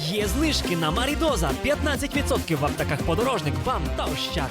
Є знижки на Марідоза 15% в аптеках подорожник, вам та ощад.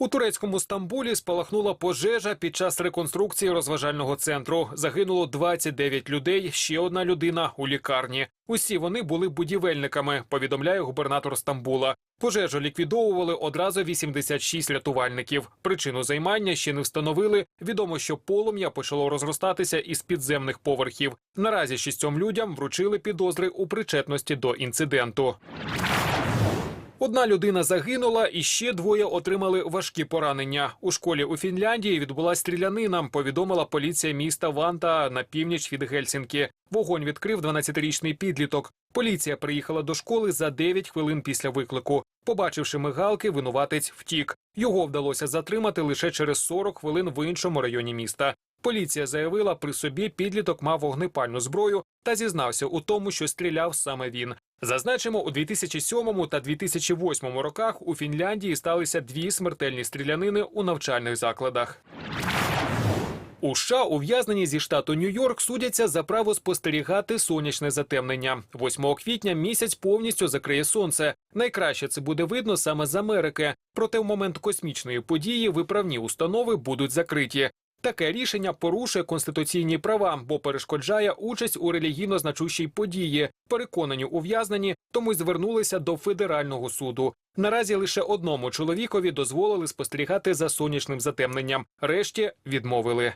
У турецькому Стамбулі спалахнула пожежа під час реконструкції розважального центру. Загинуло 29 людей. Ще одна людина у лікарні. Усі вони були будівельниками. Повідомляє губернатор Стамбула. Пожежу ліквідовували одразу 86 рятувальників. Причину займання ще не встановили. Відомо, що полум'я почало розростатися із підземних поверхів. Наразі шістьом людям вручили підозри у причетності до інциденту. Одна людина загинула, і ще двоє отримали важкі поранення. У школі у Фінляндії відбулася стрілянина. Повідомила поліція міста Ванта на північ від Гельсінкі. Вогонь відкрив 12-річний підліток. Поліція приїхала до школи за 9 хвилин після виклику. Побачивши мигалки, винуватець втік. Його вдалося затримати лише через 40 хвилин в іншому районі міста. Поліція заявила, при собі підліток мав вогнепальну зброю та зізнався у тому, що стріляв саме він. Зазначимо, у 2007 та 2008 роках у Фінляндії сталися дві смертельні стрілянини у навчальних закладах. У США ув'язнені зі штату Нью-Йорк судяться за право спостерігати сонячне затемнення. 8 квітня місяць повністю закриє сонце. Найкраще це буде видно саме з Америки. Проте в момент космічної події виправні установи будуть закриті. Таке рішення порушує конституційні права, бо перешкоджає участь у релігійно значущій події. Переконані ув'язнені, тому й звернулися до федерального суду. Наразі лише одному чоловікові дозволили спостерігати за сонячним затемненням. Решті відмовили.